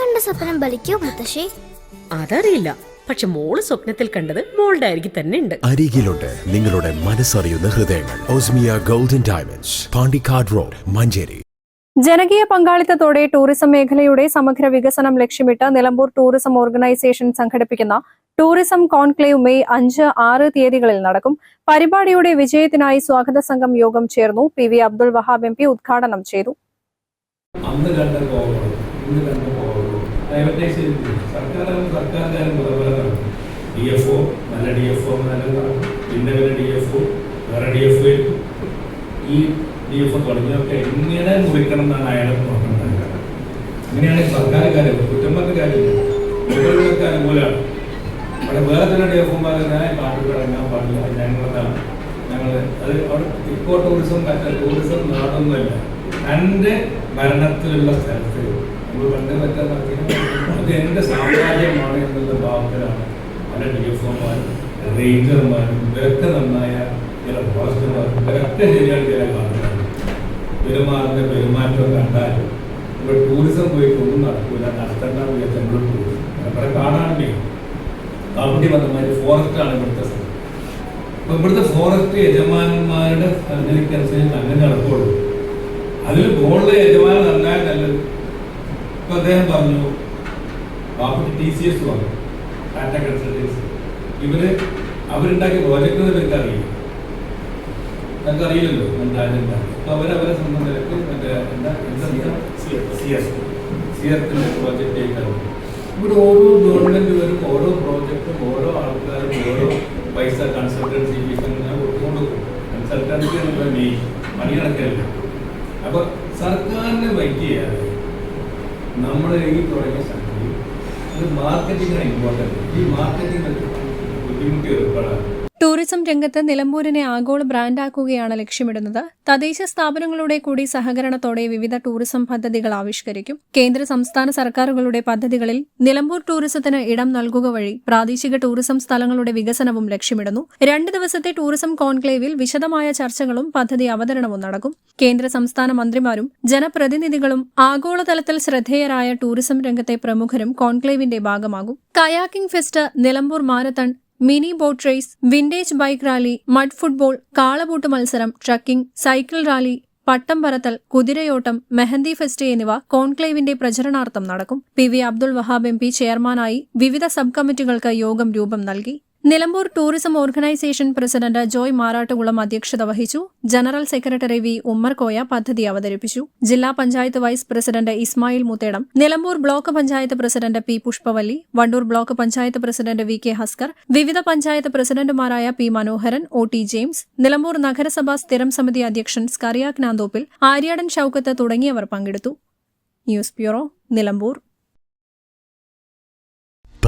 കണ്ട സ്വപ്നം ബലിക്കോ മുത്തശ്ശി? അതറിയില്ല. പക്ഷെ മോൾ സ്വപ്നത്തിൽ കണ്ടത് മോളുടെ അരികിൽ തന്നെ ഉണ്ട്. അരികിലുണ്ട് നിങ്ങളുടെ മനസ്സറിയുന്ന ഹൃദയങ്ങൾ. Osmiya golden diamonds Pandikkad road Manjeri. ജനകീയ പങ്കാളിത്തത്തോടെ ടൂറിസം മേഖലയുടെ സമഗ്ര വികസനം ലക്ഷ്യമിട്ട് നിലമ്പൂർ ടൂറിസം ഓർഗനൈസേഷൻ സംഘടിപ്പിക്കുന്ന ടൂറിസം കോൺക്ലേവ് മെയ് അഞ്ച് ആറ് തീയതികളിൽ നടക്കും. പരിപാടിയുടെ വിജയത്തിനായി സ്വാഗത സംഘം യോഗം ചേർന്നു. P V Abdul Wahab M P ഉദ്ഘാടനം ചെയ്തു. പ്രൈവറ്റൈസ് ചെയ്തിട്ട് സർക്കാർ സർക്കാരിന്റെ കാര്യം പോലെ നടക്കും ഡി എഫ് ഒ നല്ല ഡി എഫ് ഒ നല്ല പിന്നെ വല്ല ഡി എഫ് ഒ വേറെ ഡി എഫ് ഒ ഈ ഡി എഫ് ഒ തുടങ്ങിയൊക്കെ എങ്ങനെ മുറിക്കണം എന്നാണ് അയാളെ നോക്കുന്നത് അങ്ങനെയാണ് സർക്കാർ കാര്യം കുറ്റം പറഞ്ഞ കാര്യമില്ല മുകളിലൊക്കെ അനുകൂലമാണ് അവിടെ വേറെ തന്നെ ഡി എഫ് ഒമാർ തന്നെ പാട്ട് ഇറങ്ങാൻ പാടില്ല. ഞങ്ങളതാണ് ഞങ്ങൾ അത് അവിടെ ഇക്കോ ടൂറിസം ടൂറിസം നാടൊന്നുമല്ല. എന്റെ ഭരണത്തിലുള്ള സ്ഥലത്ത്. നമ്മൾ പണ്ട് മറ്റേ അത് എന്റെ സാമ്രാജ്യമാണ് എന്നുള്ള ഭാവത്തിലാണ് പല ഡി എഫ് ഒമാരും റേഞ്ചർമാരും ഇവരൊക്കെ നന്നായ ചില ഫോറസ്റ്റർമാരും ഇവരൊക്കെ ശരിയാണ് ചില കാണുന്നത് പെരുമാറിന്റെ പെരുമാറ്റം കണ്ടാലും ഇവിടെ ടൂറിസം പോയിട്ടൊന്നും നടക്കില്ല നടക്കൂല. നടത്തേണ്ട വിചാരിച്ച നമ്മൾ ടൂറിസം അവിടെ കാണാനില്ലേ കാപ്പുട്ടി പറഞ്ഞമാതിരി ഫോറസ്റ്റ് ആണ് ഇവിടുത്തെ ഇവിടുത്തെ ഫോറസ്റ്റ് യജമാനന്മാരുടെ സംഗതിക്കനുസരിച്ച് അങ്ങനെ നടക്കുള്ളൂ. അതിൽ ബോർഡിലെ യജമാനൻ നന്നായി നല്ലത്. ഇപ്പൊ അദ്ദേഹം പറഞ്ഞു കാപ്പുട്ടി ടി സി എസ് പറഞ്ഞു ടാറ്റ കൺസൾട്ടൻസി ഇവർ അവരുണ്ടാക്കിയ പ്രോജക്റ്റ് ഇവർക്ക് അറിയില്ല. നമുക്ക് അറിയില്ലല്ലോ എന്തായാലും അപ്പൊ അവരവരെ സ്വന്തം നിലയ്ക്ക് മറ്റേ എന്താ സി എസ് സി എഫിന്റെ പ്രോജക്റ്റ് ആയിട്ടാണ് ഇവിടെ ഓരോ ഗവൺമെന്റ് വരും ഓരോ പ്രോജക്റ്റും ഓരോ ആൾക്കാരും ഓരോ പൈസ കൺസൾട്ടൻസി ഫീസ് അങ്ങനെ കൊടുത്തുകൊണ്ട് കൺസൾട്ടൻസി നമ്മുടെ മെയിൻ മണി കണക്കല്ല? അപ്പൊ സർക്കാരിനെ ചെയ്യാതെ നമ്മൾ ഈ തുടങ്ങിയ സംഗതി ഇത് മാർക്കറ്റിംഗാണ് ഇമ്പോർട്ടന്റ് ഈ മാർക്കറ്റിംഗ് ബുദ്ധിമുട്ടി ഏർപ്പെടാൻ ടൂറിസം രംഗത്ത് നിലമ്പൂരിനെ ആഗോള ബ്രാൻഡാക്കുകയാണ് ലക്ഷ്യമിടുന്നത്. തദ്ദേശ സ്ഥാപനങ്ങളുടെ കൂടി സഹകരണത്തോടെ വിവിധ ടൂറിസം പദ്ധതികൾ ആവിഷ്കരിക്കും. കേന്ദ്ര സംസ്ഥാന സർക്കാരുകളുടെ പദ്ധതികളിൽ നിലമ്പൂർ ടൂറിസത്തിന് ഇടം നൽകുക വഴി പ്രാദേശിക ടൂറിസം സ്ഥലങ്ങളുടെ വികസനവും ലക്ഷ്യമിടുന്നു. രണ്ട് ദിവസത്തെ ടൂറിസം കോൺക്ലേവിൽ വിശദമായ ചർച്ചകളും പദ്ധതി അവതരണവും നടക്കും. കേന്ദ്ര സംസ്ഥാന മന്ത്രിമാരും ജനപ്രതിനിധികളും ആഗോളതലത്തിൽ ശ്രദ്ധേയരായ ടൂറിസം രംഗത്തെ പ്രമുഖരും കോൺക്ലേവിന്റെ ഭാഗമാകും. Kayaking fest Nilambur marathon mini boat race vintage bike rally mud football കാളപൂട്ട് മത്സരം ട്രക്കിംഗ് സൈക്കിൾ റാലി പട്ടം പറത്തൽ കുതിരയോട്ടം മെഹന്തി ഫെസ്റ്റ് എന്നിവ കോൺക്ലേവിന്റെ പ്രചരണാർത്ഥം നടക്കും. P V Abdul Wahab M P ചെയർമാനായി വിവിധ സബ് കമ്മിറ്റികൾക്ക് യോഗം രൂപം നൽകി. Nilambur tourism organisation president Joy Marattukulam അധ്യക്ഷത വഹിച്ചു. ജനറൽ സെക്രട്ടറി വി ഉമ്മർകോയ പദ്ധതി അവതരിപ്പിച്ചു. ജില്ലാ panchayat vice president Ismail Muthedam Nilambur block panchayat president P Pushpavalli Wandoor block panchayat president V K Haskar വിവിധ പഞ്ചായത്ത് പ്രസിഡന്റുമാരായ P Manoharan O T James Nilambur നഗരസഭാ സ്ഥിരം സമിതി അധ്യക്ഷൻ സ്കറിയാക് നാന്തോപ്പിൽ ആര്യാടൻ ഷൌക്കത്ത് തുടങ്ങിയവർ പങ്കെടുത്തു. News bureau Nilambur.